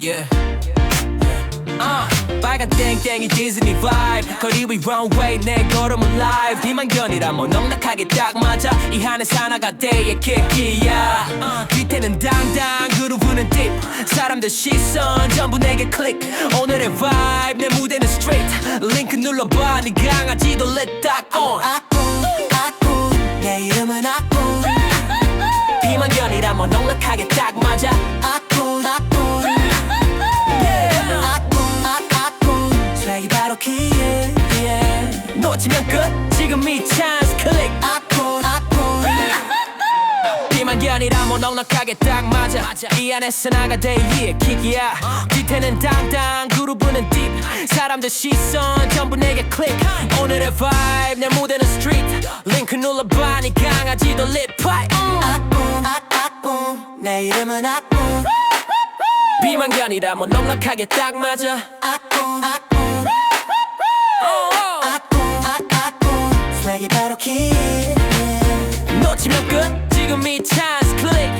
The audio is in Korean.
Yeah. Uh, 빨간 땡땡이 디즈니 vibe. 거리 위 runway 내 걸음은 live. 비만견이라 뭐 넉넉하게 딱 맞아. 이 하늘 하나가 때의 킥이야. Uh, 뒤태는 당당 그루브는 딥 사람들 시선 전부 내게 클릭 오늘의 vibe 내 무대는 straight. 링크 눌러봐 네 강아지도 let that on 아꿍 아꿍 내 이름은 아꿍 비만견이라 뭐 넉넉하게 딱 맞아. 놓치면 끝. 지금 이 찬스 클릭. 비만견이라 뭐 넉넉하게 딱 맞아. 이 안에서 나가 대의 킥이야 뒤태는 당당 그루브는 딥 사람들 시선 전부 내게 클릭 오늘의 vibe 내 무대는 street. 링크 눌러봐 네 강아지도 립파이 아꿍 아 아꿍 내 이름은 아꿍 비만견이라 뭐 넉넉하게 딱 맞아. 아꿍 아꿍 트랙이 바로 길 놓치면 끝. 지금 이 찬스 클릭.